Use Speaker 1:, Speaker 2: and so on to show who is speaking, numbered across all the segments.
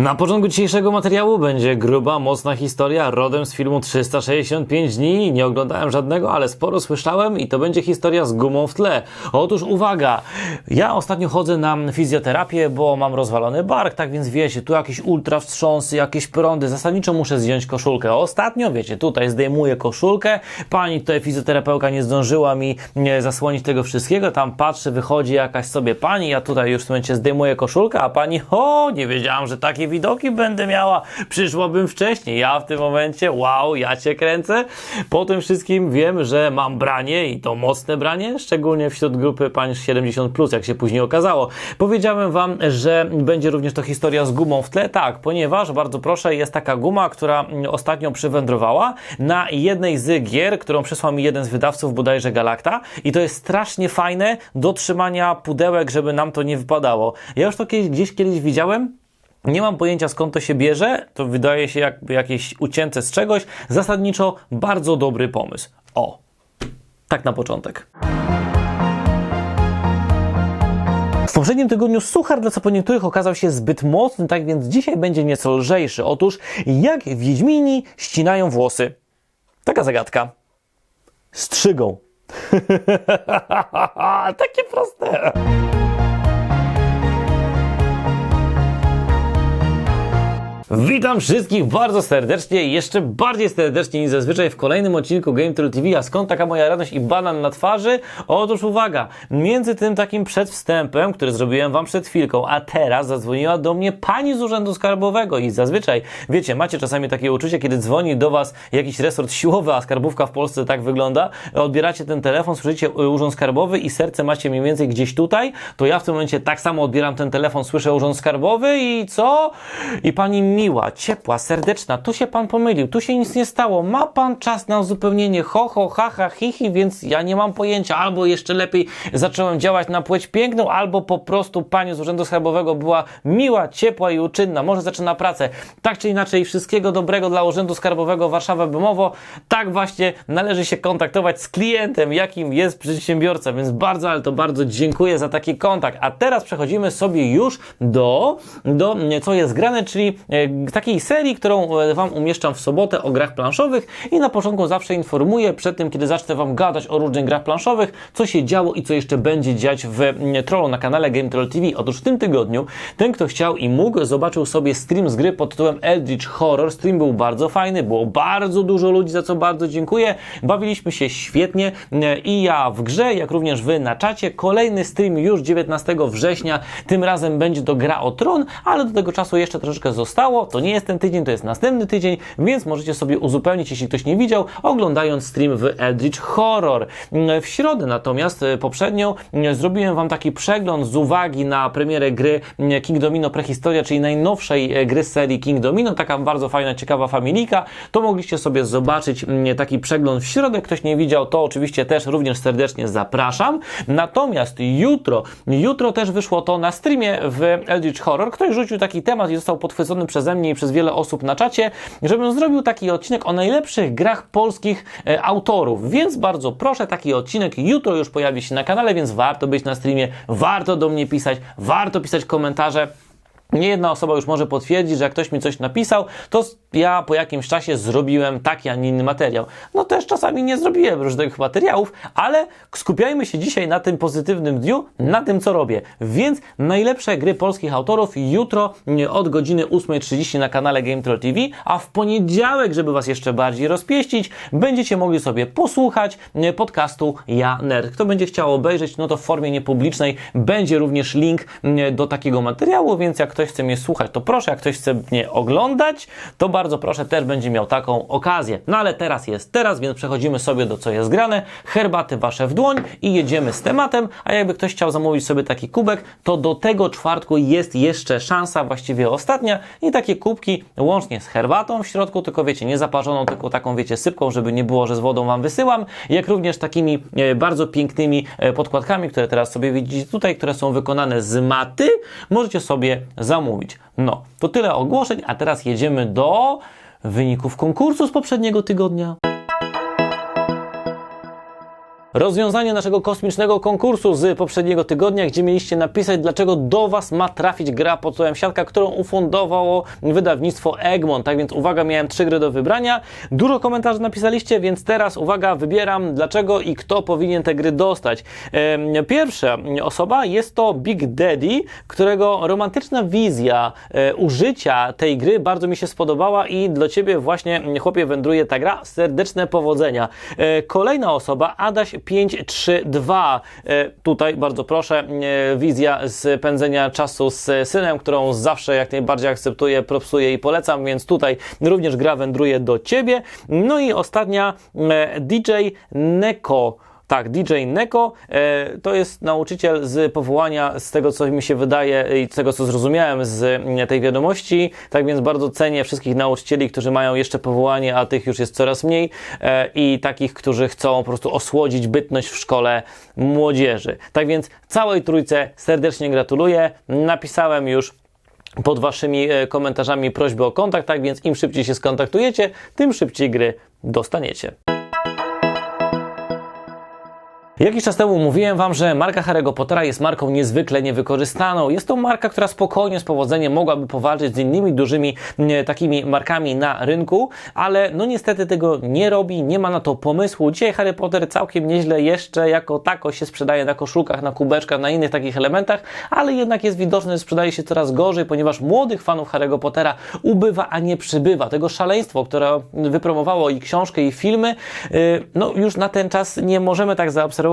Speaker 1: Na początku dzisiejszego materiału będzie gruba, mocna historia rodem z filmu 365 dni. Nie oglądałem żadnego, ale sporo słyszałem i to będzie historia z gumą w tle. Otóż uwaga, ja ostatnio chodzę na fizjoterapię, bo mam rozwalony bark, tak więc wiecie, tu jakieś ultra wstrząsy, jakieś prądy, zasadniczo muszę zdjąć koszulkę. Ostatnio, wiecie, tutaj zdejmuję koszulkę, pani tutaj fizjoterapeutka nie zdążyła mi zasłonić tego wszystkiego, tam patrzę, wychodzi jakaś sobie pani, ja tutaj już w tym momencie zdejmuję koszulkę, a pani, o, nie wiedziałam, że takie widoki będę miała, przyszłabym wcześniej. Ja w tym momencie, wow, ja cię kręcę. Po tym wszystkim wiem, że mam branie i to mocne branie, szczególnie wśród grupy pań 70+, jak się później okazało. Powiedziałem wam, że będzie również to historia z gumą w tle, tak, ponieważ, bardzo proszę, jest taka guma, która mm, ostatnio przywędrowała na jednej z gier, którą przysłał mi jeden z wydawców, bodajże Galacta i to jest strasznie fajne do trzymania pudełek, żeby nam to nie wypadało. Ja już to kiedyś, gdzieś kiedyś widziałem, nie mam pojęcia skąd to się bierze, to wydaje się jakby jakieś ucięte z czegoś. Zasadniczo bardzo dobry pomysł. O, tak na początek. W poprzednim tygodniu suchar dla co po niektórych okazał się zbyt mocny, tak więc dzisiaj będzie nieco lżejszy. Otóż jak Wiedźmini ścinają włosy? Taka zagadka. Strzygą. Takie proste. Witam wszystkich bardzo serdecznie i jeszcze bardziej serdecznie niż zazwyczaj w kolejnym odcinku Game Troll TV. A skąd taka moja radość i banan na twarzy? Otóż uwaga, między tym takim przedwstępem, który zrobiłem wam przed chwilką, a teraz zadzwoniła do mnie pani z Urzędu Skarbowego i zazwyczaj, wiecie, macie czasami takie uczucie, kiedy dzwoni do was jakiś resort siłowy, a skarbówka w Polsce tak wygląda, odbieracie ten telefon, słyszycie Urząd Skarbowy i serce macie mniej więcej gdzieś tutaj, to ja w tym momencie tak samo odbieram ten telefon, słyszę Urząd Skarbowy i co? I pani miła, ciepła, serdeczna, tu się pan pomylił, tu się nic nie stało, ma pan czas na uzupełnienie, ho, ho, ha, ha, hi, hi, więc ja nie mam pojęcia, albo jeszcze lepiej zacząłem działać na płeć piękną, albo po prostu pani z Urzędu Skarbowego była miła, ciepła i uczynna, może zaczyna pracę. Tak czy inaczej, wszystkiego dobrego dla Urzędu Skarbowego Warszawa Bymowo. Tak właśnie należy się kontaktować z klientem, jakim jest przedsiębiorca, więc bardzo, ale to bardzo dziękuję za taki kontakt. A teraz przechodzimy sobie już do, do co jest grane, czyli e, takiej serii, którą e, Wam umieszczam w sobotę o grach planszowych i na początku zawsze informuję przed tym, kiedy zacznę Wam gadać o różnych grach planszowych, co się działo i co jeszcze będzie dziać w mm, Trollu na kanale Game Troll TV. Otóż w tym tygodniu ten, kto chciał i mógł, zobaczył sobie stream z gry pod tytułem Eldritch Horror. Stream był bardzo fajny, było bardzo dużo ludzi, za co bardzo dziękuję. Bawiliśmy się świetnie e, i ja w grze, jak również Wy na czacie. Kolejny stream już 19 września, tym razem będzie to gra o tron, ale do tego czasu jeszcze troszeczkę zostało. To nie jest ten tydzień, to jest następny tydzień, więc możecie sobie uzupełnić, jeśli ktoś nie widział, oglądając stream w Eldritch Horror. W środę natomiast e, poprzednio e, zrobiłem Wam taki przegląd z uwagi na premierę gry e, King Domino Prehistoria, czyli najnowszej gry serii King Domino, taka bardzo fajna, ciekawa familika. To mogliście sobie zobaczyć taki przegląd w środę. Ktoś nie widział, to oczywiście też również serdecznie zapraszam. Natomiast jutro, jutro też wyszło to na streamie w Eldritch Horror. Ktoś rzucił taki temat i został podchwycony przeze mnie i przez wiele osób na czacie, żebym zrobił taki odcinek o najlepszych grach polskich e, autorów. Więc bardzo proszę, taki odcinek jutro już pojawi się na kanale, więc warto być na streamie, warto do mnie pisać, warto pisać komentarze. Nie jedna osoba już może potwierdzić, że jak ktoś mi coś napisał, to ja po jakimś czasie zrobiłem taki, a nie inny materiał. No też czasami nie zrobiłem różnych materiałów, ale skupiajmy się dzisiaj na tym pozytywnym dniu, na tym, co robię. Więc najlepsze gry polskich autorów jutro od godziny 8.30 na kanale Game Troll TV, a w poniedziałek, żeby Was jeszcze bardziej rozpieścić, będziecie mogli sobie posłuchać podcastu Ja Nerd. Kto będzie chciał obejrzeć, no to w formie niepublicznej będzie również link do takiego materiału, więc jak ktoś chce mnie słuchać, to proszę, jak ktoś chce mnie oglądać, to bardzo proszę, też będzie miał taką okazję. No ale teraz jest teraz, więc przechodzimy sobie do co jest grane, herbaty wasze w dłoń i jedziemy z tematem, a jakby ktoś chciał zamówić sobie taki kubek, to do tego czwartku jest jeszcze szansa, właściwie ostatnia i takie kubki łącznie z herbatą w środku, tylko wiecie, nie zaparzoną, tylko taką wiecie, sypką, żeby nie było, że z wodą wam wysyłam, jak również takimi e, bardzo pięknymi e, podkładkami, które teraz sobie widzicie tutaj, które są wykonane z maty, możecie sobie zamówić. No, to tyle ogłoszeń, a teraz jedziemy do wyników konkursu z poprzedniego tygodnia. Rozwiązanie naszego kosmicznego konkursu z poprzedniego tygodnia, gdzie mieliście napisać, dlaczego do Was ma trafić gra pod tytułem Siatka, którą ufundowało wydawnictwo Egmont. Tak więc uwaga, miałem trzy gry do wybrania. Dużo komentarzy napisaliście, więc teraz uwaga, wybieram dlaczego i kto powinien te gry dostać. Pierwsza osoba jest to Big Daddy, którego romantyczna wizja e, użycia tej gry bardzo mi się spodobała i dla Ciebie właśnie, chłopie, wędruje ta gra. Serdeczne powodzenia. E, Kolejna osoba, Adaś 532. E, Tutaj bardzo proszę, e, wizja z pędzenia czasu z synem, którą zawsze jak najbardziej akceptuję, propsuję i polecam, więc tutaj również gra wędruje do Ciebie. No i ostatnia, e, DJ Neko. Tak, DJ Neko e, to jest nauczyciel z powołania, z tego co mi się wydaje i z tego co zrozumiałem z mm, tej wiadomości. Tak więc bardzo cenię wszystkich nauczycieli, którzy mają jeszcze powołanie, a tych już jest coraz mniej e, i takich, którzy chcą po prostu osłodzić bytność w szkole młodzieży. Tak więc całej trójce serdecznie gratuluję. Napisałem już pod Waszymi e, komentarzami prośbę o kontakt, tak więc im szybciej się skontaktujecie, tym szybciej gry dostaniecie. Jakiś czas temu mówiłem Wam, że marka Harry'ego Pottera jest marką niezwykle niewykorzystaną. Jest to marka, która spokojnie, z powodzeniem mogłaby powalczyć z innymi dużymi e, takimi markami na rynku, ale no niestety tego nie robi, nie ma na to pomysłu. Dzisiaj Harry Potter całkiem nieźle jeszcze jako tako się sprzedaje na koszulkach, na kubeczkach, na innych takich elementach, ale jednak jest widoczne, że sprzedaje się coraz gorzej, ponieważ młodych fanów Harry'ego Pottera ubywa, a nie przybywa. Tego szaleństwo, które wypromowało i książkę, i filmy, y, no już na ten czas nie możemy tak zaobserwować.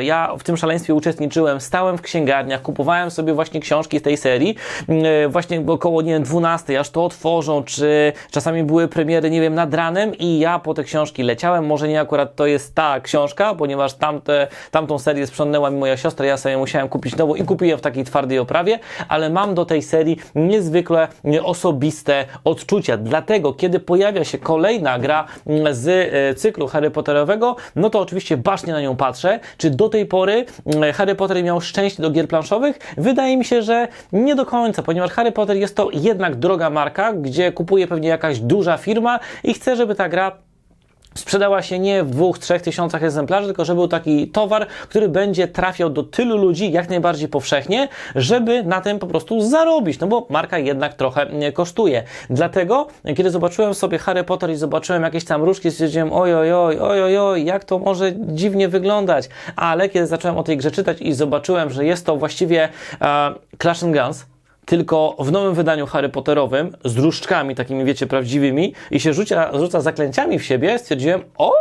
Speaker 1: Ja w tym szaleństwie uczestniczyłem, stałem w księgarniach, kupowałem sobie właśnie książki z tej serii, y, właśnie około, nie wiem, 12, aż to otworzą, czy czasami były premiery, nie wiem, nad ranem i ja po te książki leciałem. Może nie akurat to jest ta książka, ponieważ tamte, tamtą serię sprzątnęła mi moja siostra, ja sobie musiałem kupić nową i kupiłem w takiej twardej oprawie, ale mam do tej serii niezwykle y, osobiste odczucia. Dlatego, kiedy pojawia się kolejna gra mm, z y, cyklu Harry Potterowego, no to oczywiście bacznie na nią patrzę. Czy do tej pory mm, Harry Potter miał szczęście do gier planszowych? Wydaje mi się, że nie do końca, ponieważ Harry Potter jest to jednak droga marka, gdzie kupuje pewnie jakaś duża firma i chce, żeby ta gra sprzedała się nie w dwóch, trzech tysiącach egzemplarzy, tylko że był taki towar, który będzie trafiał do tylu ludzi jak najbardziej powszechnie, żeby na tym po prostu zarobić, no bo marka jednak trochę nie kosztuje. Dlatego, kiedy zobaczyłem sobie Harry Potter i zobaczyłem jakieś tam różki, stwierdziłem, oj, oj, jak to może dziwnie wyglądać. Ale kiedy zacząłem o tej grze czytać i zobaczyłem, że jest to właściwie e, Clash and Guns, tylko w nowym wydaniu Harry Potterowym z różdżkami takimi, wiecie, prawdziwymi i się rzucia, rzuca zaklęciami w siebie, stwierdziłem, o,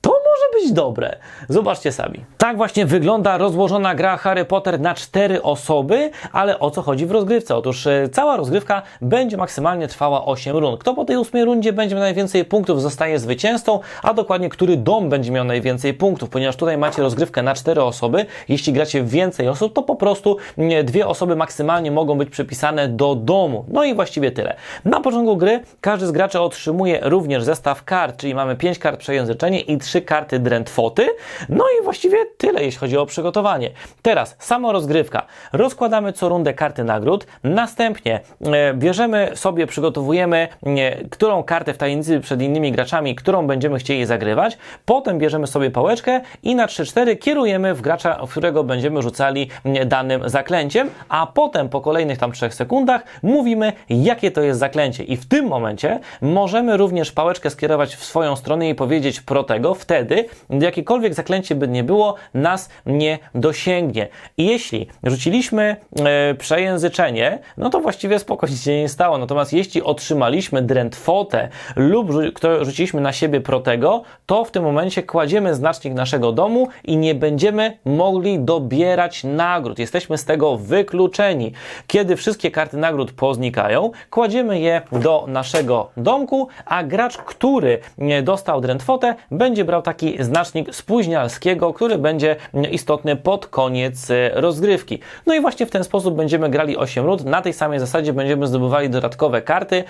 Speaker 1: to może być dobre. Zobaczcie sami. Tak właśnie wygląda rozłożona gra Harry Potter na cztery osoby, ale o co chodzi w rozgrywce? Otóż e, cała rozgrywka będzie maksymalnie trwała 8 rund. Kto po tej ósmej rundzie będzie miał najwięcej punktów, zostaje zwycięzcą, a dokładnie który dom będzie miał najwięcej punktów, ponieważ tutaj macie rozgrywkę na cztery osoby. Jeśli gracie więcej osób, to po prostu mm, dwie osoby maksymalnie mogą być przypisane do domu. No i właściwie tyle. Na początku gry każdy z graczy otrzymuje również zestaw kart, czyli mamy 5 kart przejęzyczenie i 3 karty drętwoty. No i właściwie tyle, jeśli chodzi o przygotowanie. Teraz sama rozgrywka. Rozkładamy co rundę karty nagród. Następnie e, bierzemy sobie, przygotowujemy, e, którą kartę w tajemnicy przed innymi graczami, którą będziemy chcieli zagrywać. Potem bierzemy sobie pałeczkę i na 3-4 kierujemy w gracza, którego będziemy rzucali danym zaklęciem, a potem po kolejnych tam 3 sekundach mówimy, jakie to jest zaklęcie. I w tym momencie możemy również pałeczkę skierować w swoją stronę i powiedzieć pro tego, wtedy jakiekolwiek zaklęcie by nie było, nas nie dosięgnie. I jeśli rzuciliśmy e, przejęzyczenie, no to właściwie spokojnie się nie stało. Natomiast jeśli otrzymaliśmy drętwotę lub rzuciliśmy na siebie protego, to w tym momencie kładziemy znacznik naszego domu i nie będziemy mogli dobierać nagród. Jesteśmy z tego wykluczeni. Kiedy wszystkie karty nagród poznikają, kładziemy je do naszego domku, a gracz, który nie dostał drętwotę, będzie brał taki znacznik spóźnialskiego, który będzie istotny pod koniec e, rozgrywki. No i właśnie w ten sposób będziemy grali 8 rund. Na tej samej zasadzie będziemy zdobywali dodatkowe karty,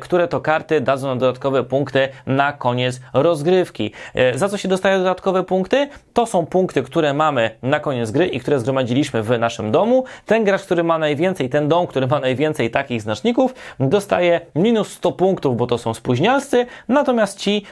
Speaker 1: które to karty dadzą nam dodatkowe punkty na koniec rozgrywki. E, Za co się dostaje dodatkowe punkty? To są punkty, które mamy na koniec gry i które zgromadziliśmy w naszym domu. Ten gracz, który ma najwięcej, ten dom, który ma najwięcej takich znaczników, dostaje minus 100 punktów, bo to są spóźnialscy, natomiast ci,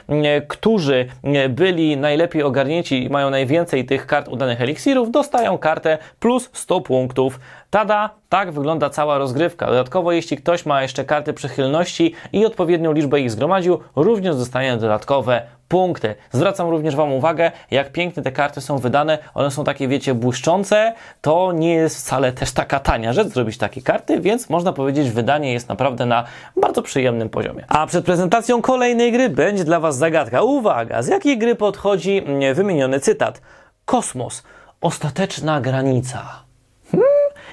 Speaker 1: którzy byli najlepiej ogarnięci i mają najwięcej tych kart udanych eliksirów, dostają kartę plus 100 punktów. Tada, tak wygląda cała rozgrywka. Dodatkowo, jeśli ktoś ma jeszcze karty przychylności i odpowiednią liczbę ich zgromadził, również dostanie dodatkowe punkty. Zwracam również Wam uwagę, jak pięknie te karty są wydane. One są takie, wiecie, błyszczące. To nie jest wcale też taka tania rzecz zrobić takie karty, więc można powiedzieć, wydanie jest naprawdę na bardzo przyjemnym poziomie. A przed prezentacją kolejnej gry będzie dla Was zagadka. Uwaga, z jakiej gry podchodzi mm, wymieniony cytat? Kosmos. Ostateczna granica.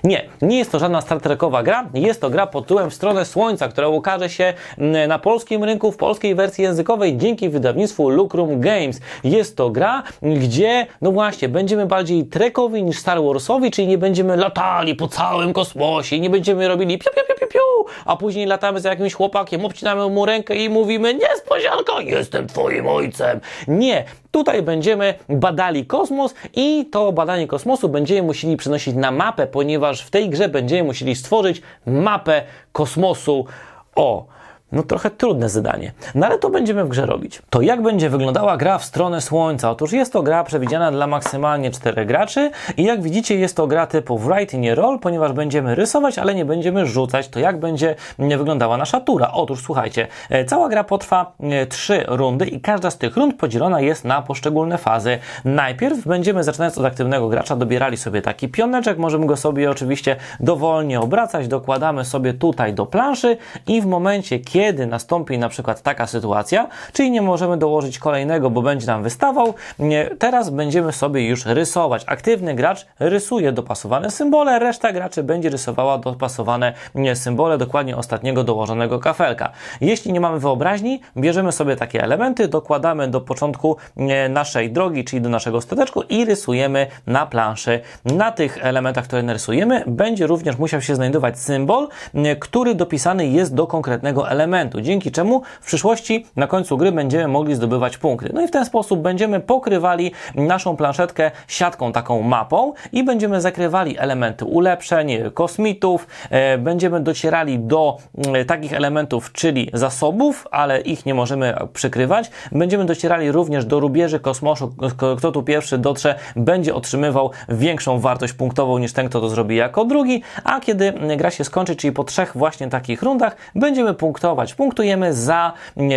Speaker 1: Nie, nie jest to żadna Star Trekowa gra, jest to gra pod tytułem W stronę Słońca, która ukaże się mm, na polskim rynku w polskiej wersji językowej dzięki wydawnictwu Lucrum Games. Jest to gra, gdzie, no właśnie, będziemy bardziej trekowi niż Star Warsowi, czyli nie będziemy latali po całym kosmosie, nie będziemy robili piu, piu, piu, piu, piu, a później latamy za jakimś chłopakiem, obcinamy mu rękę i mówimy niespodzianka, jestem twoim ojcem. Nie, Tutaj będziemy badali kosmos i to badanie kosmosu będziemy musieli przenosić na mapę, ponieważ w tej grze będziemy musieli stworzyć mapę kosmosu. O, no trochę trudne zadanie, no ale to będziemy w grze robić. To jak będzie wyglądała gra w stronę Słońca? Otóż jest to gra przewidziana dla maksymalnie 4 graczy i jak widzicie jest to gra typu write nie roll, ponieważ będziemy rysować, ale nie będziemy rzucać. To jak będzie mm, wyglądała nasza tura? Otóż słuchajcie, e, cała gra potrwa 3 rundy i każda z tych rund podzielona jest na poszczególne fazy. Najpierw będziemy zaczynając od aktywnego gracza dobierali sobie taki pioneczek, możemy go sobie oczywiście dowolnie obracać, dokładamy sobie tutaj do planszy i w momencie, kiedy kiedy nastąpi na przykład taka sytuacja, czyli nie możemy dołożyć kolejnego, bo będzie nam wystawał, teraz będziemy sobie już rysować. Aktywny gracz rysuje dopasowane symbole, reszta graczy będzie rysowała dopasowane symbole dokładnie ostatniego dołożonego kafelka. Jeśli nie mamy wyobraźni, bierzemy sobie takie elementy, dokładamy do początku naszej drogi, czyli do naszego stateczku i rysujemy na planszy. Na tych elementach, które narysujemy, będzie również musiał się znajdować symbol, który dopisany jest do konkretnego elementu elementu, dzięki czemu w przyszłości na końcu gry będziemy mogli zdobywać punkty. No i w ten sposób będziemy pokrywali naszą planszetkę siatką, taką mapą i będziemy zakrywali elementy ulepszeń, kosmitów, e, będziemy docierali do e, takich elementów, czyli zasobów, ale ich nie możemy przykrywać. Będziemy docierali również do rubieży kosmosu. Kto tu pierwszy dotrze, będzie otrzymywał większą wartość punktową niż ten, kto to zrobi jako drugi, a kiedy gra się skończy, czyli po trzech właśnie takich rundach, będziemy punktować Punktujemy za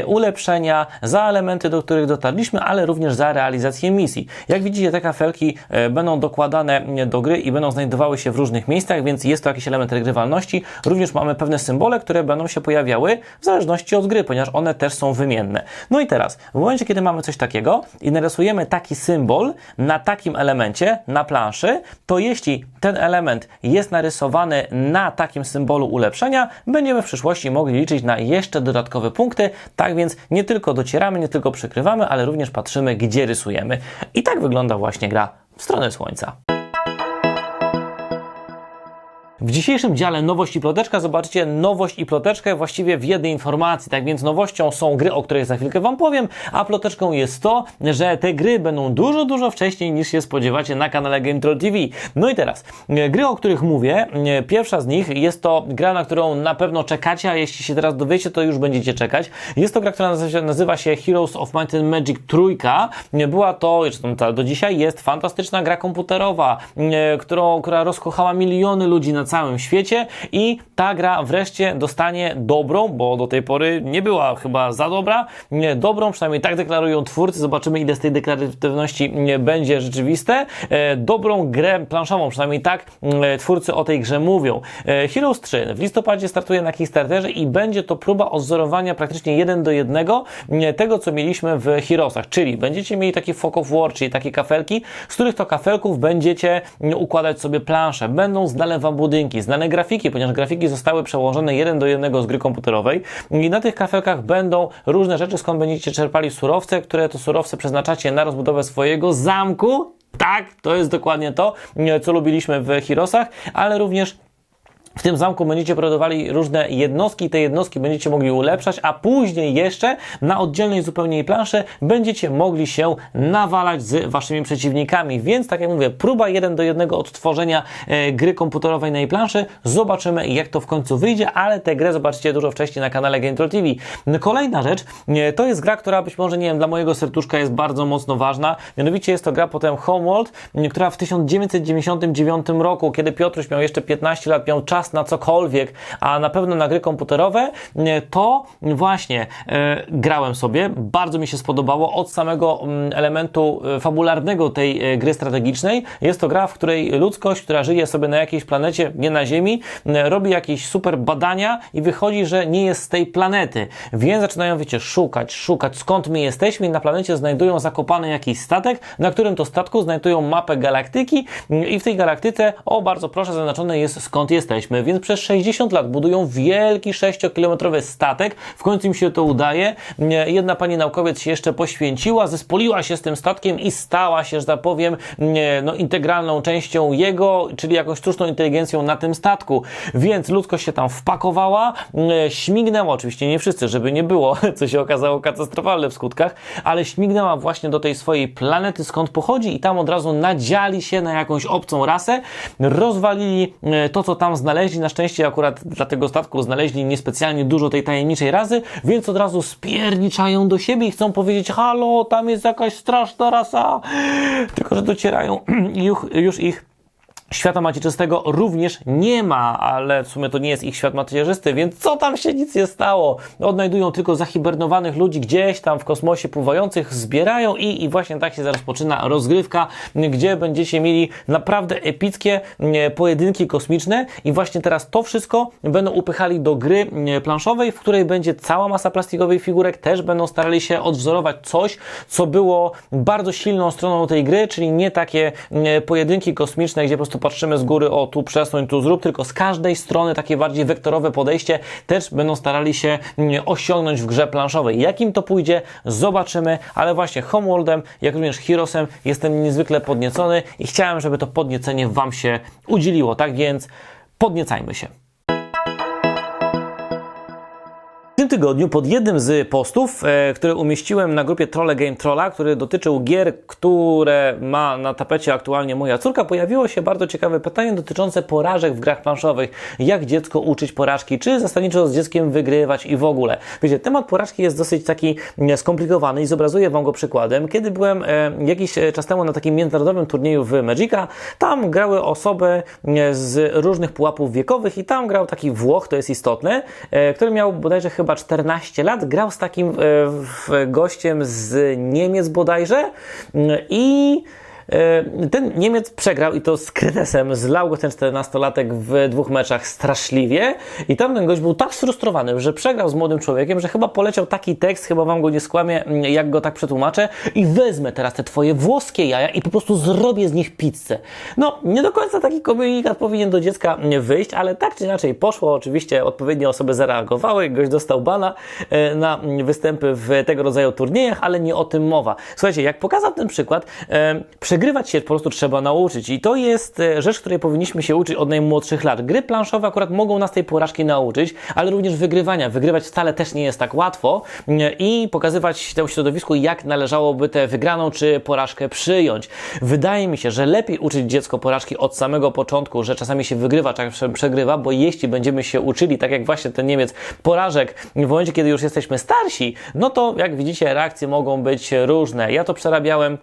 Speaker 1: ulepszenia, za elementy, do których dotarliśmy, ale również za realizację misji. Jak widzicie, te kafelki e, będą dokładane do gry i będą znajdowały się w różnych miejscach, więc jest to jakiś element regrywalności. Również mamy pewne symbole, które będą się pojawiały w zależności od gry, ponieważ one też są wymienne. No i teraz, w momencie, kiedy mamy coś takiego i narysujemy taki symbol na takim elemencie, na planszy, to jeśli ten element jest narysowany na takim symbolu ulepszenia, będziemy w przyszłości mogli liczyć na jeszcze dodatkowe punkty. Tak więc nie tylko docieramy, nie tylko przykrywamy, ale również patrzymy, gdzie rysujemy. I tak wygląda właśnie gra w stronę Słońca. W dzisiejszym dziale Nowość i Ploteczka zobaczycie nowość i ploteczkę właściwie w jednej informacji. Tak więc nowością są gry, o których za chwilkę Wam powiem, a ploteczką jest to, że te gry będą dużo, dużo wcześniej niż się spodziewacie na kanale Game Troll TV. No i teraz, gry, o których mówię, pierwsza z nich jest to gra, na którą na pewno czekacie, a jeśli się teraz dowiecie, to już będziecie czekać. Jest to gra, która nazywa się Heroes of Might and Magic Trójka. Była to, do dzisiaj jest fantastyczna gra komputerowa, która rozkochała miliony ludzi na całym świecie i ta gra wreszcie dostanie dobrą, bo do tej pory nie była chyba za dobra, nie, dobrą, przynajmniej tak deklarują twórcy, zobaczymy ile z tej deklaratywności będzie rzeczywiste, e, dobrą grę planszową, przynajmniej tak e, twórcy o tej grze mówią. E, Heroes 3 w listopadzie startuje na Kickstarterze i będzie to próba odzorowania praktycznie jeden do jednego tego, co mieliśmy w Heroesach, czyli będziecie mieli taki Fog of War, czyli takie kafelki, z których to kafelków będziecie układać sobie plansze, będą zdane wam budynki, budynki, znane grafiki, ponieważ grafiki zostały przełożone jeden do jednego z gry komputerowej i na tych kafelkach będą różne rzeczy, skąd będziecie czerpali surowce, które to surowce przeznaczacie na rozbudowę swojego zamku. Tak, to jest dokładnie to, co lubiliśmy w Heroesach, ale również w tym zamku będziecie produkowali różne jednostki, te jednostki będziecie mogli ulepszać, a później jeszcze na oddzielnej zupełnie planszy będziecie mogli się nawalać z waszymi przeciwnikami. Więc tak jak mówię, próba jeden do jednego odtworzenia e, gry komputerowej na jej planszy. Zobaczymy jak to w końcu wyjdzie, ale tę grę zobaczycie dużo wcześniej na kanale GameTroll TV. Kolejna rzecz, e, to jest gra, która być może, nie wiem, dla mojego serduszka jest bardzo mocno ważna. Mianowicie jest to gra potem Homeworld, która w 1999 roku, kiedy Piotruś miał jeszcze 15 lat, miał czas na cokolwiek, a na pewno na gry komputerowe, e, to właśnie e, grałem sobie. Bardzo mi się spodobało od samego mm, elementu e, fabularnego tej gry strategicznej. Jest to gra, w której ludzkość, która żyje sobie na jakiejś planecie, nie na Ziemi, robi jakieś super badania i wychodzi, że nie jest z tej planety. Więc zaczynają, wiecie, szukać, szukać, skąd my jesteśmy i na planecie znajdują zakopany jakiś statek, na którym to statku znajdują mapę galaktyki mm, i w tej galaktyce, o bardzo proszę, zaznaczone jest skąd jesteśmy. Więc przez 60 lat budują wielki 6-kilometrowy statek. W końcu im się to udaje. Jedna pani naukowiec się jeszcze poświęciła, zespoliła się z tym statkiem i stała się, że tak powiem, no, integralną częścią jego, czyli jakąś sztuczną inteligencją na tym statku. Więc ludzkość się tam wpakowała, śmignęła, oczywiście nie wszyscy, żeby nie było, co się okazało katastrofalne w skutkach, ale śmignęła właśnie do tej swojej planety, skąd pochodzi i tam od razu nadziali się na jakąś obcą rasę, rozwalili to, co tam znaleźli. Na szczęście akurat dla tego statku znaleźli niespecjalnie dużo tej tajemniczej razy, więc od razu spierniczają do siebie i chcą powiedzieć, halo, tam jest jakaś straszna rasa, tylko że docierają już, już ich Świata macierzystego również nie ma, ale w sumie to nie jest ich świat macierzysty, więc co tam się nic nie stało? Odnajdują tylko zahibernowanych ludzi gdzieś tam w kosmosie pływających, zbierają i, i właśnie tak się rozpoczyna rozgrywka, gdzie będziecie mieli naprawdę epickie e, pojedynki kosmiczne i właśnie teraz to wszystko będą upychali do gry e, planszowej, w której będzie cała masa plastikowych figurek, też będą starali się odwzorować coś, co było bardzo silną stroną tej gry, czyli nie takie e, pojedynki kosmiczne, gdzie po prostu patrzymy z góry, o tu przesuń, tu zrób, tylko z każdej strony takie bardziej wektorowe podejście też będą starali się mm, osiągnąć w grze planszowej. Jak im to pójdzie, zobaczymy, ale właśnie Homeworldem, jak również Heroesem jestem niezwykle podniecony i chciałem, żeby to podniecenie Wam się udzieliło, tak więc podniecajmy się. Tygodniu pod jednym z postów, e, który umieściłem na grupie Trolle Game Trolla, który dotyczył gier, które ma na tapecie aktualnie moja córka, pojawiło się bardzo ciekawe pytanie dotyczące porażek w grach planszowych. Jak dziecko uczyć porażki? Czy zasadniczo z dzieckiem wygrywać i w ogóle? Wiecie, temat porażki jest dosyć taki e, skomplikowany i zobrazuję Wam go przykładem. Kiedy byłem e, jakiś e, czas temu na takim międzynarodowym turnieju w Magica, tam grały osoby e, z różnych pułapów wiekowych i tam grał taki Włoch, to jest istotne, e, który miał bodajże chyba 14 lat, grał z takim e, gościem z Niemiec bodajże mm, i ten Niemiec przegrał i to z kretesem, zlał go ten 14-latek w dwóch meczach straszliwie i tam ten gość był tak sfrustrowany, że przegrał z młodym człowiekiem, że chyba poleciał taki tekst, chyba wam go nie skłamię, mm, jak go tak przetłumaczę i wezmę teraz te twoje włoskie jaja i po prostu zrobię z nich pizzę. No, nie do końca taki komunikat powinien do dziecka mm, wyjść, ale tak czy inaczej poszło, oczywiście odpowiednie osoby zareagowały, gość dostał bana e, na mm, występy w tego rodzaju turniejach, ale nie o tym mowa. Słuchajcie, jak pokazał ten przykład, e, przegrywać się po prostu trzeba nauczyć i to jest e, rzecz, której powinniśmy się uczyć od najmłodszych lat. Gry planszowe akurat mogą nas tej porażki nauczyć, ale również wygrywania. Wygrywać wcale też nie jest tak łatwo mm, i pokazywać temu środowisku, jak należałoby tę wygraną czy porażkę przyjąć. Wydaje mi się, że lepiej uczyć dziecko porażki od samego początku, że czasami się wygrywa, czasem przegrywa, bo jeśli będziemy się uczyli, tak jak właśnie ten Niemiec, porażek w momencie, kiedy już jesteśmy starsi, no to jak widzicie, reakcje mogą być różne. Ja to przerabiałem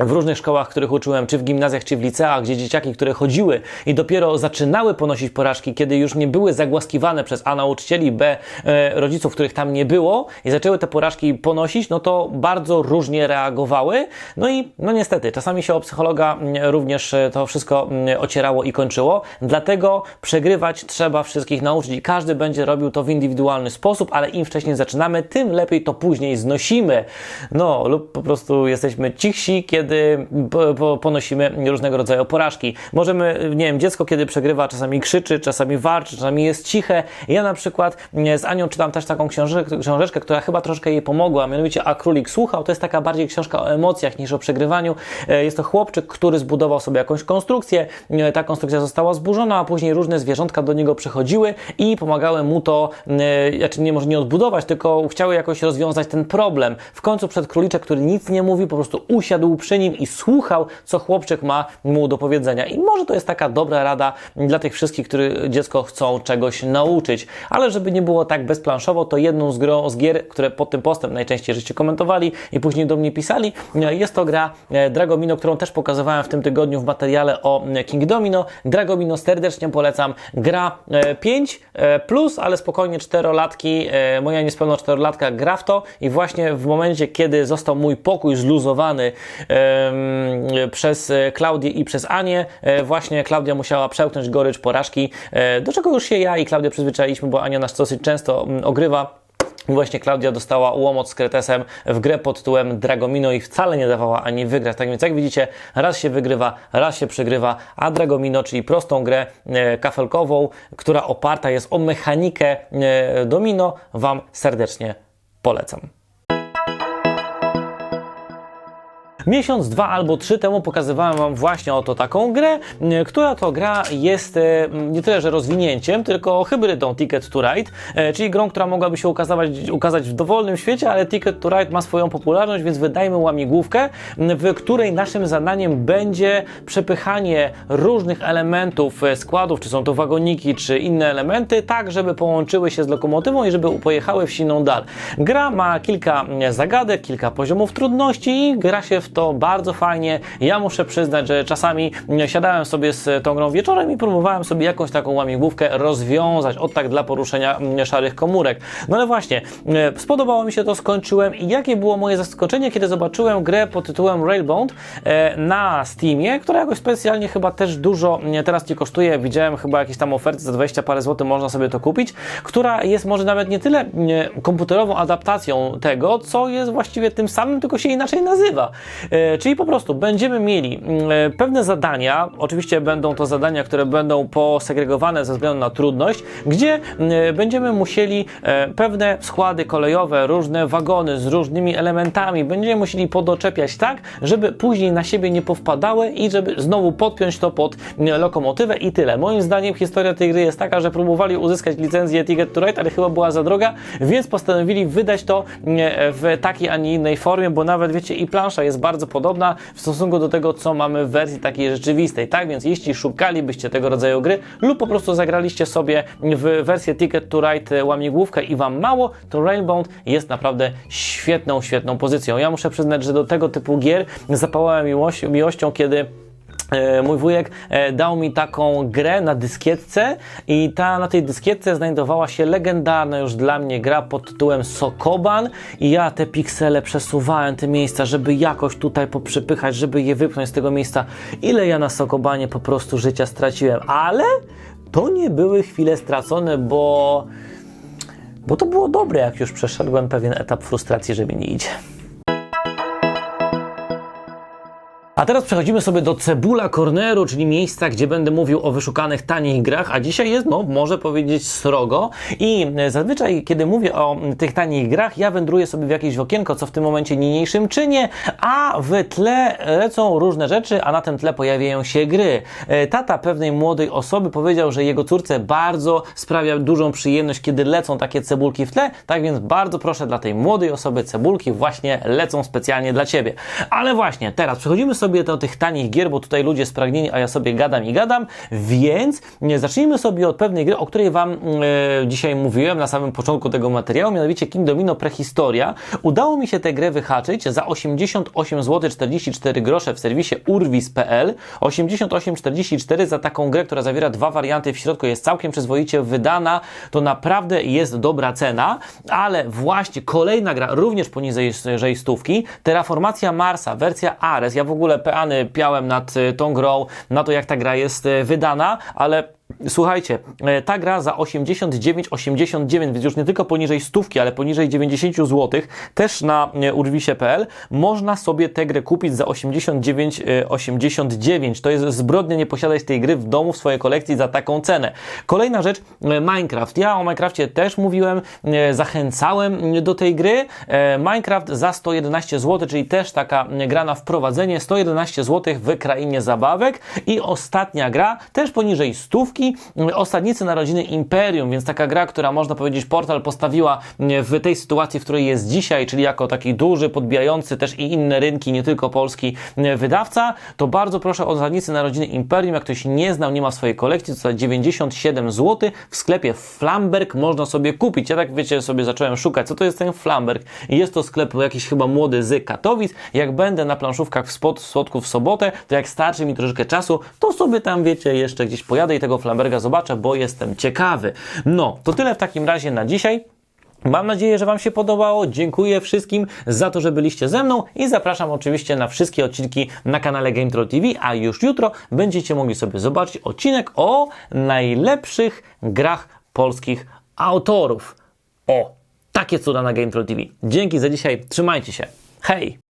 Speaker 1: w różnych szkołach, których uczyłem, czy w gimnazjach, czy w liceach, gdzie dzieciaki, które chodziły i dopiero zaczynały ponosić porażki, kiedy już nie były zagłaskiwane przez A nauczycieli, B e, rodziców, których tam nie było i zaczęły te porażki ponosić, no to bardzo różnie reagowały. No i no niestety, czasami się o psychologa mm, również e, to wszystko mm, ocierało i kończyło. Dlatego przegrywać trzeba wszystkich nauczyć i każdy będzie robił to w indywidualny sposób, ale im wcześniej zaczynamy, tym lepiej to później znosimy. No lub po prostu jesteśmy cichsi, kiedy kiedy po, po, ponosimy różnego rodzaju porażki. Możemy, nie wiem, dziecko kiedy przegrywa, czasami krzyczy, czasami warczy, czasami jest ciche. Ja na przykład z Anią czytam też taką książeczkę, książeczkę, która chyba troszkę jej pomogła, mianowicie A Królik Słuchał. To jest taka bardziej książka o emocjach niż o przegrywaniu. E, Jest to chłopczyk, który zbudował sobie jakąś konstrukcję. E, Ta konstrukcja została zburzona, a później różne zwierzątka do niego przychodziły i pomagały mu to, e, znaczy nie może nie odbudować, tylko chciały jakoś rozwiązać ten problem. W końcu przed króliczek, który nic nie mówił, po prostu usiadł przy nim i słuchał, co chłopczyk ma mu do powiedzenia. I może to jest taka dobra rada dla tych wszystkich, których dziecko chcą czegoś nauczyć. Ale żeby nie było tak bezplanszowo, to jedną z, gro, z gier, które pod tym postem najczęściej żeście komentowali i później do mnie pisali, e, jest to gra e, Dragomino, którą też pokazywałem w tym tygodniu w materiale o e, King Domino. Dragomino serdecznie polecam. Gra e, 5 e, plus, ale spokojnie czterolatki, e, moja niespełna czterolatka gra w to i właśnie w momencie, kiedy został mój pokój zluzowany przez e, Klaudię i przez Anię, e, właśnie Klaudia musiała przełknąć gorycz porażki, e, do czego już się ja i Klaudia przyzwyczailiśmy, bo Ania nas dosyć często ogrywa. Właśnie Klaudia dostała łomot z Kretesem w grę pod tytułem Dragomino i wcale nie dawała ani wygrać. Tak więc jak widzicie, raz się wygrywa, raz się przegrywa, a Dragomino, czyli prostą grę kafelkową, która oparta jest o mechanikę domino, Wam serdecznie polecam. Miesiąc, dwa albo trzy temu pokazywałem Wam właśnie oto taką grę, która to gra jest e, nie tyle, że rozwinięciem, tylko hybrydą Ticket to Ride, e, czyli grą, która mogłaby się ukazać, ukazać w dowolnym świecie, ale Ticket to Ride ma swoją popularność, więc wydajmy łamigłówkę, w której naszym zadaniem będzie przepychanie różnych elementów e, składów, czy są to wagoniki, czy inne elementy, tak, żeby połączyły się z lokomotywą i żeby pojechały w siną dal. Gra ma kilka zagadek, kilka poziomów trudności i gra się w to bardzo fajnie. Ja muszę przyznać, że czasami siadałem sobie z tą grą wieczorem i próbowałem sobie jakąś taką łamigłówkę rozwiązać, od tak dla poruszenia mm, szarych komórek. No ale właśnie, e, spodobało mi się to, skończyłem i jakie było moje zaskoczenie, kiedy zobaczyłem grę pod tytułem Railbound e, na Steamie, która jakoś specjalnie chyba też dużo mm, teraz nie kosztuje. Widziałem chyba jakieś tam oferty za 20 parę złotych można sobie to kupić, która jest może nawet nie tyle komputerową adaptacją tego, co jest właściwie tym samym, tylko się inaczej nazywa. E, Czyli po prostu będziemy mieli mm, e, pewne zadania, oczywiście będą to zadania, które będą posegregowane ze względu na trudność, gdzie mm, będziemy musieli e, pewne składy kolejowe, różne wagony z różnymi elementami, będziemy musieli podoczepiać tak, żeby później na siebie nie powpadały i żeby znowu podpiąć to pod mm, lokomotywę i tyle. Moim zdaniem historia tej gry jest taka, że próbowali uzyskać licencję Ticket to Ride, ale chyba była za droga, więc postanowili wydać to w takiej, a nie innej formie, bo nawet wiecie, i plansza jest bardzo podobna w stosunku do tego, co mamy w wersji takiej rzeczywistej. Tak więc jeśli szukalibyście tego rodzaju gry lub po prostu zagraliście sobie w wersję Ticket to Ride łamigłówkę i Wam mało, to Railbound jest naprawdę świetną, świetną pozycją. Ja muszę przyznać, że do tego typu gier zapałałem miłość, miłością, kiedy E, Mój wujek e, dał mi taką grę na dyskietce i ta, na tej dyskietce znajdowała się legendarna już dla mnie gra pod tytułem Sokoban i ja te piksele przesuwałem, te miejsca, żeby jakoś tutaj poprzepychać, żeby je wypchnąć z tego miejsca. Ile ja na Sokobanie po prostu życia straciłem, ale to nie były chwile stracone, bo... Bo to było dobre, jak już przeszedłem pewien etap frustracji, że mi nie idzie. A teraz przechodzimy sobie do Cebula Corneru, czyli miejsca, gdzie będę mówił o wyszukanych tanich grach, a dzisiaj jest, no, może powiedzieć srogo. I zazwyczaj, kiedy mówię o tych tanich grach, ja wędruję sobie w jakieś okienko, co w tym momencie niniejszym czynię, a w tle lecą różne rzeczy, a na tym tle pojawiają się gry. E, Tata pewnej młodej osoby powiedział, że jego córce bardzo sprawia dużą przyjemność, kiedy lecą takie cebulki w tle, tak więc bardzo proszę dla tej młodej osoby cebulki właśnie lecą specjalnie dla Ciebie. Ale właśnie, teraz przechodzimy sobie do tych tanich gier, bo tutaj ludzie spragnieni, a ja sobie gadam i gadam, więc nie, zacznijmy sobie od pewnej gry, o której Wam e, dzisiaj mówiłem na samym początku tego materiału, mianowicie King Domino Prehistoria. Udało mi się tę grę wyhaczyć za 88 zł 44 grosze w serwisie urwis.pl. 88,44 za taką grę, która zawiera dwa warianty w środku, jest całkiem przyzwoicie wydana, to naprawdę jest dobra cena, ale właśnie kolejna gra, również poniżej stówki, Terraformacja Marsa, wersja Ares. Ja w ogóle peany piałem nad y, tą grą, na to jak ta gra jest y, wydana, ale Słuchajcie, e, ta gra za 89,89, więc już nie tylko poniżej stówki, ale poniżej 90 zł, też na e, urwisie.pl można sobie tę grę kupić za 89,89. To jest zbrodnia nie posiadać tej gry w domu, w swojej kolekcji za taką cenę. Kolejna rzecz, e, Minecraft. Ja o Minecrafcie też mówiłem, zachęcałem do tej gry. Minecraft za 111 zł, czyli też taka gra na wprowadzenie, 111 zł w krainie zabawek. I ostatnia gra, też poniżej stówki, e, Osadnicy Narodziny Imperium, więc taka gra, która można powiedzieć portal postawiła e, w tej sytuacji, w której jest dzisiaj, czyli jako taki duży, podbijający też i inne rynki, nie tylko polski e, wydawca, to bardzo proszę o Osadnicy Narodziny Imperium, jak ktoś nie znał, nie ma swojej kolekcji, to za 97 zł w sklepie Flamberg można sobie kupić. Ja tak wiecie, sobie zacząłem szukać, co to jest ten Flamberg jest to sklep jakiś chyba młody z Katowic. Jak będę na planszówkach w spod, w sobotę, to jak starczy mi troszeczkę czasu, to sobie tam, wiecie, jeszcze gdzieś pojadę i tego Flamberga zobaczę, bo jestem ciekawy. No, to tyle w takim razie na dzisiaj. Mam nadzieję, że Wam się podobało. Dziękuję wszystkim za to, że byliście ze mną i zapraszam oczywiście na wszystkie odcinki na kanale Game TV, a już jutro będziecie mogli sobie zobaczyć odcinek o najlepszych grach polskich autorów. O, takie cuda na Game TV. Dzięki za dzisiaj, trzymajcie się. Hej!